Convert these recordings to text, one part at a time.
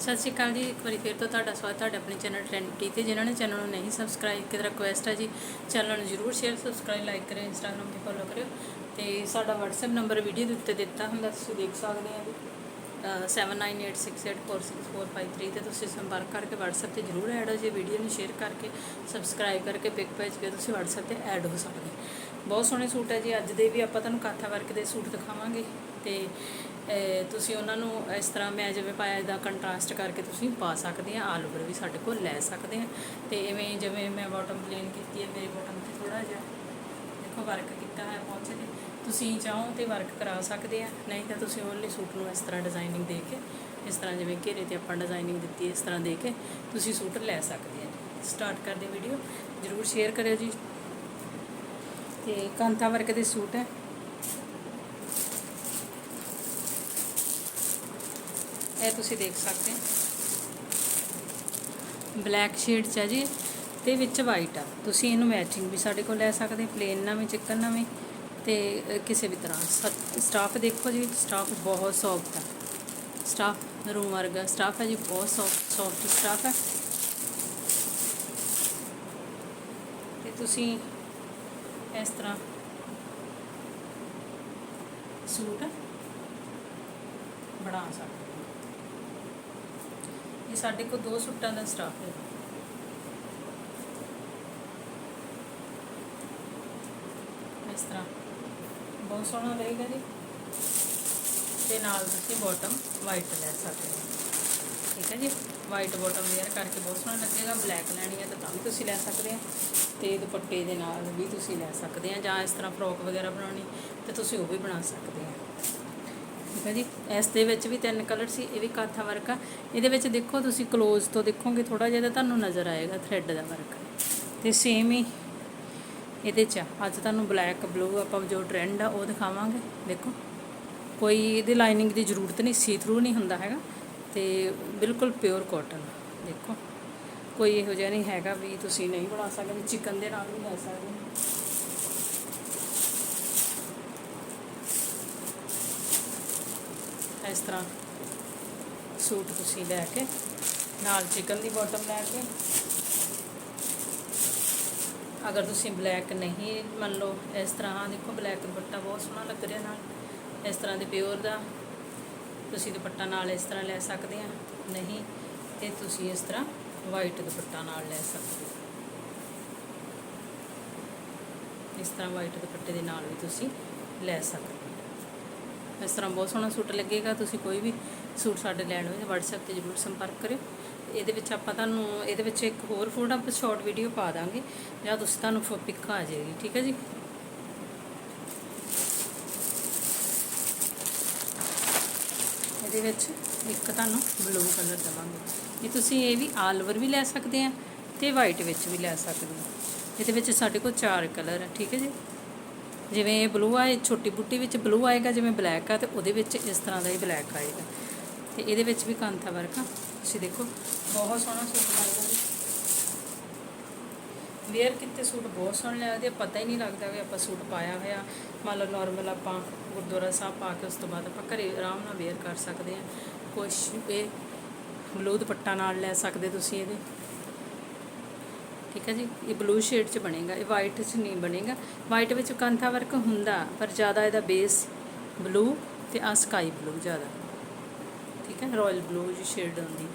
ਸਤਿ ਸ਼੍ਰੀ ਅਕਾਲ ਜੀ, ਇੱਕ ਵਾਰੀ ਫਿਰ ਤੋਂ ਤੁਹਾਡਾ ਸਵਾਗਤ, ਤੁਹਾਡੇ ਆਪਣੇ ਚੈਨਲ ਟ੍ਰੈਂਡੀ ਤੇ, ਜਿਨ੍ਹਾਂ ਨੇ ਚੈਨਲ ਨੂੰ ਨਹੀਂ ਸਬਸਕ੍ਰਾਈਬ ਕੀਤਾ ਰਿਕੁਐਸਟ ਹੈ ਜੀ, ਚੈਨਲ ਨੂੰ ਜਰੂਰ ਸ਼ੇਅਰ ਸਬਸਕ੍ਰਾਈਬ ਲਾਈਕ ਕਰਿਓ ਇੰਸਟਾਗ੍ਰam ਤੇ ਫੋਲੋ ਕਰਿਓ। ਤੇ ਸਾਡਾ WhatsApp ਨੰਬਰ ਵੀਡੀਓ ਦੇ ਉੱਤੇ ਦਿੱਤਾ ਹੁੰਦਾ, ਤੁਸੀਂ ਦੇਖ ਸਕਦੇ ਆ ਜੀ। ਅਹ 7986846453 ਤੇ ਤੁਸੀਂ ਸੰਪਰਕ ਕਰਕੇ WhatsApp ਤੇ ਜਰੂਰ ਐਡ ਹੋ ਜੇ, ਵੀਡੀਓ ਨੂੰ ਸ਼ੇਅਰ ਕਰਕੇ ਸਬਸਕ੍ਰਾਈਬ ਕਰਕੇ ਪਿਕ ਭੇਜ ਕੇ ਤੁਸੀਂ WhatsApp ਤੇ ਐਡ ਹੋ ਸਕਦੇ ਬਹੁਤ ਸੋਹਣੇ ਸੂਟ ਹੈ ਜੀ। ਅੱਜ ਦੇ ਵੀ ਆਪਾਂ ਤੁਹਾਨੂੰ ਕਾਥਾ ਵਰਕ ਦੇ ਸੂਟ ਦਿਖਾਵਾਂਗੇ। ਤੇ ਤੁਸੀਂ ਉਹਨਾਂ ਨੂੰ ਇਸ ਤਰ੍ਹਾਂ ਮੈਂ ਜਿਵੇਂ ਪਾਇਆ, ਇਹਦਾ ਕੰਟਰਾਸਟ ਕਰਕੇ ਤੁਸੀਂ ਪਾ ਸਕਦੇ ਆ। ਆਲ ਓਵਰ ਵੀ ਸਾਡੇ ਕੋਲ ਲੈ ਸਕਦੇ ਆ। ਤੇ ਇਵੇਂ ਜਿਵੇਂ ਮੈਂ ਬਾਟਮ ਪਲੇਨ ਕੀਤੀ ਹੈ, ਮੇਰੇ ਬਾਟਮ ਤੇ ਥੋੜਾ ਜਿਹਾ ਦੇਖੋ ਵਰਕ ਕੀਤਾ ਹੈ ਪਹੁੰਚੇ ਤੇ ਤੁਸੀਂ ਚਾਹੋ ਤੇ ਵਰਕ ਕਰਾ ਸਕਦੇ ਆ। ਨਹੀਂ ਤਾਂ ਤੁਸੀਂ ਓਨਲੀ ਸੂਟ ਨੂੰ ਇਸ ਤਰ੍ਹਾਂ ਡਿਜ਼ਾਈਨਿੰਗ ਦੇ ਕੇ, ਇਸ ਤਰ੍ਹਾਂ ਜਿਵੇਂ ਘੇਰੇ ਤੇ ਆਪਾਂ ਡਿਜ਼ਾਈਨਿੰਗ ਦਿੱਤੀ ਇਸ ਤਰ੍ਹਾਂ ਦੇ ਕੇ ਤੁਸੀਂ ਸੂਟ ਲੈ ਸਕਦੇ ਆ। ਸਟਾਰਟ ਕਰਦੇ ਵੀਡੀਓ ਜਰੂਰ ਸ਼ੇਅਰ ਕਰਿਓ ਜੀ। ਤੇ ਕਾਂਥਾ ਵਰਕ ਦੇ ਸੂਟ ਹੈ। ਇਹ ਤੁਸੀਂ ਦੇਖ ਸਕਦੇ ਹੋ। ਬਲੈਕ ਸ਼ੇਡ ਚ ਹੈ ਜੀ ਤੇ ਵਿੱਚ ਵਾਈਟ ਆ। ਤੁਸੀਂ ਇਹਨੂੰ ਮੈਚਿੰਗ ਵੀ ਸਾਡੇ ਕੋਲ ਲੈ ਸਕਦੇ ਪਲੇਨ ਨਾਲ ਵੀ, ਚਿਕਨ ਨਾਲ ਵੀ ਤੇ ਕਿਸੇ ਵੀ ਤਰ੍ਹਾਂ। ਸਟਾਫ ਦੇਖੋ ਜੀ ਸਟਾਫ ਬਹੁਤ ਸੌਫਟ ਆ। ਸਟਾਫ ਰੂਮ ਵਰਗਾ ਸਟਾਫ ਹੈ ਜੀ, ਬਹੁਤ ਸੌਫਟ ਸੌਫਟ ਸਟਾਫ ਹੈ। ਤੇ ਤੁਸੀਂ ਇਸ ਤਰ੍ਹਾਂ ਸੂਟ ਬਣਾ ਸਕਦੇ ਹੋ ਇਹ ਸਾਡੇ ਕੋਲ ਦੋ ਸੂਟਾਂ ਦਾ ਸਟਾਫ ਹੈ ਇਸ ਤਰ੍ਹਾਂ ਬਹੁਤ ਸੋਹਣਾ ਰਹੇਗਾ ਜੀ ਤੇ ਨਾਲ ਤੁਸੀਂ ਬਾਟਮ ਵਾਈਟ ਲੈ ਸਕਦੇ ਹੋ ਠੀਕ ਹੈ ਜੀ। ਵਾਈਟ ਬਾਟਮ ਵੇਅਰ ਕਰਕੇ ਬਹੁਤ ਸੋਹਣਾ ਲੱਗੇਗਾ। ਬਲੈਕ ਲੈਣੀ ਹੈ ਤਾਂ ਤਾਂ ਵੀ ਤੁਸੀਂ ਲੈ ਸਕਦੇ ਆ ਤੇ ਦੁਪੱਟੇ ਦੇ ਨਾਲ ਵੀ ਤੁਸੀਂ ਲੈ ਸਕਦੇ ਆ ਜਾਂ ਇਸ ਤਰ੍ਹਾਂ ਫਰੋਕ ਵਗੈਰਾ ਬਣਾਉਣੀ, ਤੇ ਤੁਸੀਂ ਉਹ ਵੀ ਬਣਾ ਸਕਦੇ ਆ ਠੀਕ ਹੈ ਜੀ। ਇਸ ਦੇ ਵਿੱਚ ਵੀ ਤਿੰਨ ਕਲਰ ਸੀ, ਇਹ ਵੀ ਕਾਥਾ ਵਰਕ ਆ। ਇਹਦੇ ਵਿੱਚ ਦੇਖੋ, ਤੁਸੀਂ ক্লোਜ਼ ਤੋਂ ਦੇਖੋਗੇ ਥੋੜਾ ਜਿਹਾ ਤਾਂ ਤੁਹਾਨੂੰ ਨਜ਼ਰ ਆਏਗਾ ਥ੍ਰੈਡ ਦਾ ਵਰਕ। ਤੇ ਸੇਮ ਹੀ ਇਹਦੇ ਚ ਆ। ਅੱਜ ਤੁਹਾਨੂੰ ਬਲੈਕ ਬਲੂ ਆਪਾਂ ਜੋ ਟ੍ਰੈਂਡ ਆ ਉਹ ਦਿਖਾਵਾਂਗੇ। ਦੇਖੋ, ਕੋਈ ਇਹਦੇ ਲਾਈਨਿੰਗ ਦੀ ਜ਼ਰੂਰਤ ਨਹੀਂ ਸੀ ਥਰੂ ਨਹੀਂ ਹੁੰਦਾ ਹੈਗਾ। ਤੇ ਬਿਲਕੁਲ ਪਿਓਰ ਕਾਟਨ ਦੇਖੋ। ਕੋਈ ਇਹੋ ਜਿਹਾ ਨਹੀਂ ਹੈਗਾ ਵੀ ਤੁਸੀਂ ਨਹੀਂ ਬਣਾ ਸਕਦੇ ਚਿਕਨ ਦੇ ਨਾਲ ਵੀ ਲੈ ਸਕਦੇ ਇਸ ਤਰ੍ਹਾਂ ਸੂਟ ਤੁਸੀਂ ਲੈ ਕੇ, ਨਾਲ ਚਿਕਨ ਦੀ ਬਾਟਮ ਲੈ ਕੇ। ਅਗਰ ਤੁਸੀਂ ਬਲੈਕ ਨਹੀਂ ਮੰਨ ਲਓ, ਇਸ ਤਰ੍ਹਾਂ, ਦੇਖੋ ਬਲੈਕ ਦੁਪੱਟਾ ਬਹੁਤ ਸੋਹਣਾ ਲੱਗ ਰਿਹਾ ਨਾਲ। ਇਸ ਤਰ੍ਹਾਂ ਦੇ ਪਿਓਰ ਦਾ ਤੁਸੀਂ ਦੁਪੱਟਾ ਨਾਲ ਇਸ ਤਰ੍ਹਾਂ ਲੈ ਸਕਦੇ ਆ, ਨਹੀਂ, ਤੇ ਤੁਸੀਂ ਇਸ ਤਰ੍ਹਾਂ ਵਾਈਟ ਦੁਪੱਟਾ ਨਾਲ ਲੈ ਸਕਦੇ ਹੋ। ਇਸ ਤਰ੍ਹਾਂ ਵਾਈਟ ਦੁਪੱਟੇ ਦੇ ਨਾਲ ਵੀ ਤੁਸੀਂ ਲੈ ਸਕਦੇ ਹੋ। ਇਸ ਤਰ੍ਹਾਂ ਬਹੁਤ ਸੋਹਣਾ ਸੂਟ ਲੱਗੇਗਾ, ਤੁਸੀਂ ਕੋਈ ਵੀ ਸੂਟ ਸਾਡੇ ਲੈਣ ਹੋਵੇ ਤਾਂ WhatsApp ਤੇ ਜ਼ਰੂਰ ਸੰਪਰਕ ਕਰਿਓ। ਇਹਦੇ ਵਿੱਚ ਆਪਾਂ ਤੁਹਾਨੂੰ, ਇਹਦੇ ਵਿੱਚ ਇੱਕ ਹੋਰ ਫੋਟੋ, ਆਪਾਂ ਸ਼ਾਰਟ ਵੀਡੀਓ ਪਾ ਦਾਂਗੇ, ਜਾਂ ਤੁਸੀਂ ਤੁਹਾਨੂੰ ਪਿਕ ਆ ਜਾਏਗੀ, ਠੀਕ ਹੈ ਜੀ? ਇਹਦੇ ਵਿੱਚ ਇੱਕ ਤੁਹਾਨੂੰ ਬਲੂ ਕਲਰ ਦਵਾਂਗੇ। ਇਹ ਤੁਸੀਂ ਇਹ ਵੀ ਆਲ ਓਵਰ ਵੀ ਲੈ ਸਕਦੇ ਆ ਤੇ ਵਾਈਟ ਵਿੱਚ ਵੀ ਲੈ ਸਕਦੇ ਹੋ ਇਹਦੇ ਵਿੱਚ ਸਾਡੇ ਕੋਲ ਚਾਰ ਕਲਰ ਹੈ ਠੀਕ ਹੈ ਜੀ? ਜਿਵੇਂ ਇਹ ਬਲੂ ਆ, ਇਹ ਛੋਟੀ ਬੁੱਟੀ ਵਿੱਚ ਬਲੂ ਆਏਗਾ, ਜਿਵੇਂ ਬਲੈਕ ਆ, ਤੇ ਉਹਦੇ ਵਿੱਚ ਇਸ ਤਰ੍ਹਾਂ ਦਾ ਹੀ ਬਲੈਕ ਆਏਗਾ। ਤੇ ਇਹਦੇ ਵਿੱਚ ਵੀ ਕਾਂਥਾ ਵਰਕ ਆ। ਤੁਸੀਂ ਦੇਖੋ, ਬਹੁਤ ਸੋਹਣਾ ਸੂਟ ਲੱਗਦਾ ਜੀ। ਵੇਅਰ ਕੀਤੇ ਸੂਟ ਬਹੁਤ ਸੋਹਣੇ ਲੱਗਦੇ ਪਤਾ ਹੀ ਨਹੀਂ ਲੱਗਦਾ ਵੀ ਆਪਾਂ ਸੂਟ ਪਾਇਆ ਹੋਇਆ। ਮੰਨ ਲਓ ਨਾਰਮਲ ਆਪਾਂ ਗੁਰਦੁਆਰਾ ਸਾਹਿਬ ਪਾ ਕੇ ਉਸ ਤੋਂ ਬਾਅਦ ਆਪਾਂ ਘਰੇ ਆਰਾਮ ਨਾਲ ਵੇਅਰ ਕਰ ਸਕਦੇ ਆ। ਕੁਛ ਇਹ ਬਲੂ ਦੁਪੱਟਾ ਨਾਲ ਲੈ ਸਕਦੇ ਤੁਸੀਂ ਇਹਦੇ। ਠੀਕ ਹੈ ਜੀ? ਇਹ ਬਲੂ ਸ਼ੇਡ 'ਚ ਬਣੇਗਾ, ਇਹ ਵਾਈਟ 'ਚ ਨਹੀਂ ਬਣੇਗਾ। ਵਾਈਟ ਵਿੱਚ ਕੰਥਾ ਵਰਕ ਹੁੰਦਾ, ਪਰ ਜ਼ਿਆਦਾ ਇਹਦਾ ਬੇਸ ਬਲੂ ਤੇ ਆ ਸਕਾਈ ਬਲੂ ਜ਼ਿਆਦਾ। ਠੀਕ ਹੈ? ਰਾਇਲ ਬਲੂ ਜੀ ਸ਼ੇਡ ਹੁੰਦੀ।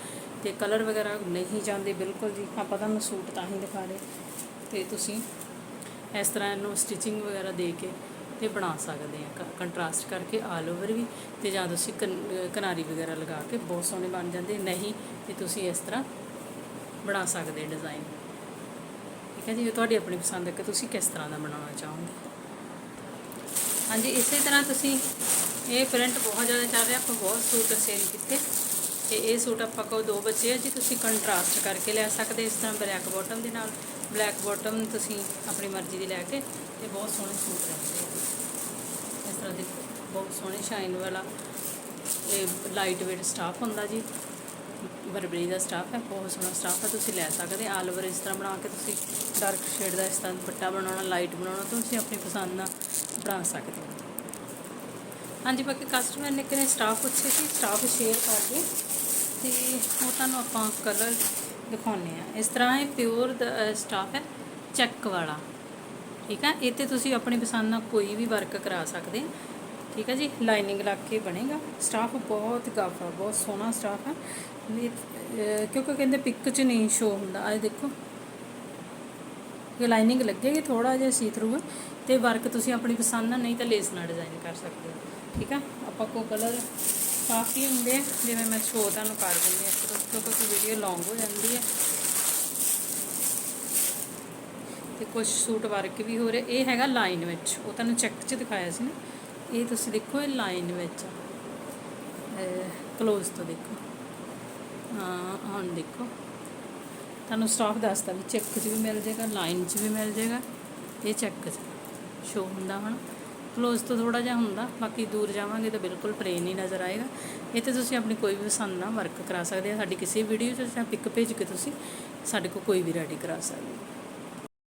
ਤੇ ਕਲਰ ਵਗੈਰਾ ਨਹੀਂ ਜਾਂਦੇ ਬਿਲਕੁਲ ਜੀ। ਆਪਾਂ ਤੁਹਾਨੂੰ ਸੂਟ ਤਾਂ ਹੀ ਦਿਖਾ ਰਹੇ। ਤੇ ਤੁਸੀਂ ਇਸ ਤਰ੍ਹਾਂ ਇਹਨੂੰ ਸਟਿਚਿੰਗ ਵਗੈਰਾ ਦੇ ਕੇ ਤੇ ਬਣਾ ਸਕਦੇ ਆ। ਕੰਟਰਾਸਟ ਕਰਕੇ ਆਲ ਓਵਰ ਵੀ ਤੇ ਜਾਂ ਤੁਸੀਂ ਕਨ- ਵਗੈਰਾ ਲਗਾ ਕੇ ਬਹੁਤ ਸੋਹਣੇ ਬਣ ਜਾਂਦੇ, ਨਹੀਂ ਤੇ ਤੁਸੀਂ ਇਸ ਤਰ੍ਹਾਂ ਬਣਾ ਸਕਦੇ ਡਿਜ਼ਾਈਨ ਠੀਕ ਹੈ ਜੀ ਇਹ ਤੁਹਾਡੀ ਆਪਣੀ ਪਸੰਦ ਹੈ ਕਿ ਤੁਸੀਂ ਕਿਸ ਤਰ੍ਹਾਂ ਦਾ ਬਣਾਉਣਾ ਚਾਹੋਗੇ? ਹਾਂਜੀ, ਇਸੇ ਤਰ੍ਹਾਂ ਤੁਸੀਂ ਇਹ ਪ੍ਰਿੰਟ ਬਹੁਤ ਜ਼ਿਆਦਾ ਚੱਲ ਰਿਹਾ, ਆਪਾਂ ਬਹੁਤ ਸੂਟ ਸੇਲ ਕੀਤੇ। ਤੇ ਇਹ ਸੂਟ ਆਪਾਂ ਕੋਲ ਦੋ ਬੱਚੇ ਆ ਜੀ, ਤੁਸੀਂ ਕੰਟਰਾਸਟ ਕਰਕੇ ਲੈ ਸਕਦੇ ਇਸ ਤਰ੍ਹਾਂ ਬਲੈਕ ਬਾਟਮ ਦੇ ਨਾਲ। ਬਲੈਕ ਬਾਟਮ ਤੁਸੀਂ ਆਪਣੀ ਮਰਜ਼ੀ ਦੀ ਲੈ ਕੇ ਤੇ ਬਹੁਤ ਸੋਹਣੇ ਸੂਟ ਰਹਿੰਦੇ ਆ ਇਸ ਤਰ੍ਹਾਂ ਦੇ ਬਹੁਤ ਸੋਹਣੇ ਸ਼ਾਈਨ ਵਾਲਾ ਇਹ ਲਾਈਟ ਵੇਟ ਸਟਾਫ ਹੁੰਦਾ ਜੀ। ਬਰਬਰੀ ਦਾ ਸਟਾਫ ਹੈ, ਬਹੁਤ ਸੋਹਣਾ ਸਟਾਫ ਹੈ, ਤੁਸੀਂ ਲੈ ਸਕਦੇ ਆਲ ਓਵਰ ਇਸ ਤਰ੍ਹਾਂ ਬਣਾ ਕੇ ਤੁਸੀਂ ਡਾਰਕ ਸ਼ੇਡ ਦਾ ਇਸ ਤਰ੍ਹਾਂ ਦੁਪੱਟਾ ਬਣਾਉਣਾ ਲਾਈਟ ਬਣਾਉਣਾ ਤੁਸੀਂ ਆਪਣੀ ਪਸੰਦ ਨਾਲ ਬਣਾ ਸਕਦੇ ਹੋ। ਹਾਂਜੀ, ਬਾਕੀ ਕਸਟਮਰ ਨੇ ਕਿਨੇ ਸਟਾਫ ਪੁੱਛੇ ਸੀ? ਸਟਾਫ ਸ਼ੇਅਰ ਕਰਕੇ ਤੇ ਉਹ ਤੁਹਾਨੂੰ ਆਪਾਂ ਕਲਰ ਦਿਖਾਉਣੇ ਆ ਇਸ ਤਰ੍ਹਾਂ ਇਹ ਪਿਓਰ ਸਟਾਫ ਹੈ ਚੈੱਕ ਵਾਲਾ। ਠੀਕ ਹੈ? ਇਹ ਤੇ ਤੁਸੀਂ ਆਪਣੀ ਪਸੰਦ ਨਾਲ ਕੋਈ ਵੀ ਵਰਕ ਕਰਾ ਸਕਦੇ ਠੀਕ ਹੈ ਜੀ? ਲਾਈਨਿੰਗ ਲੱਗ ਕੇ ਬਣੇਗਾ। ਸਟਾਫ ਬਹੁਤ ਗਫ ਆ, ਬਹੁਤ ਸੋਹਣਾ ਸਟਾਫ ਹੈ ਕਿਉਂਕਿ ਕਹਿੰਦੇ ਪਿਕ 'ਚ ਨਹੀਂ ਸ਼ੋ ਹੁੰਦਾ। ਇਹ ਦੇਖੋ। ਇਹ ਲਾਈਨਿੰਗ ਲੱਗੇਗੀ ਥੋੜਾ ਜਿਹਾ ਸੀ ਥਰੂ ਤੇ ਵਰਕ ਤੁਸੀਂ ਆਪਣੀ ਪਸੰਦ ਨਾਲ ਨਹੀਂ ਤਾਂ ਲੇਸ ਨਾਲ ਡਿਜ਼ਾਈਨ ਕਰ ਸਕਦੇ ਹੋ। ਠੀਕ ਹੈ? ਆਪਾਂ ਕੋ ਕਲਰ ਕਾਫੀ ਹੁੰਦੇ ਆ, ਜਿਵੇਂ ਮੈਂ ਸ਼ੋ ਤੁਹਾਨੂੰ ਕਰ ਦਿੰਦੀ ਹਾਂ ਕਿਉਂਕਿ ਕੋਈ ਵੀਡੀਓ ਲੌਂਗ ਹੋ ਜਾਂਦੀ ਹੈ। ਤੇ ਕੁਝ ਸੂਟ ਵਰਕ ਵੀ ਹੋ ਰਿਹਾ, ਇਹ ਹੈਗਾ ਲਾਈਨ ਵਿੱਚ, ਉਹ ਤੁਹਾਨੂੰ ਚੈੱਕ 'ਚ ਦਿਖਾਇਆ ਸੀ ਨਾ। ਇਹ ਤੁਸੀਂ ਦੇਖੋ, ਇਹ ਲਾਈਨ ਵਿੱਚ ਕਲੋਜ਼ ਤੋਂ ਦੇਖੋ। ਹਾਂ, ਹੁਣ ਦੇਖੋ। ਤੁਹਾਨੂੰ ਸਟਾਫ ਦੱਸਦਾ ਵੀ ਚੈੱਕ 'ਚ ਵੀ ਮਿਲ ਜਾਏਗਾ ਲਾਈਨ 'ਚ ਵੀ ਮਿਲ ਜਾਏਗਾ। ਇਹ ਚੈੱਕ 'ਚ ਸ਼ੋ ਹੁੰਦਾ ਹੁਣ ਕਲੋਜ਼ ਤੋਂ ਥੋੜਾ ਜਿਹਾ ਹੁੰਦਾ, ਬਾਕੀ ਦੂਰ ਜਾਵਾਂਗੇ ਤਾਂ ਬਿਲਕੁਲ ਪਲੇਨ ਹੀ ਨਜ਼ਰ ਆਏਗਾ। ਇੱਥੇ ਤੁਸੀਂ ਆਪਣੀ ਕੋਈ ਵੀ ਪਸੰਦ ਨਾਲ ਵਰਕ ਕਰਾ ਸਕਦੇ ਆ। ਸਾਡੀ ਕਿਸੇ ਵੀਡੀਓ 'ਚ ਜਾਂ ਪਿਕ ਭੇਜ ਕੇ ਤੁਸੀਂ ਸਾਡੇ ਕੋਲ ਕੋਈ ਵੀ ਰੈਡੀ ਕਰਾ ਸਕਦੇ ਹੋ।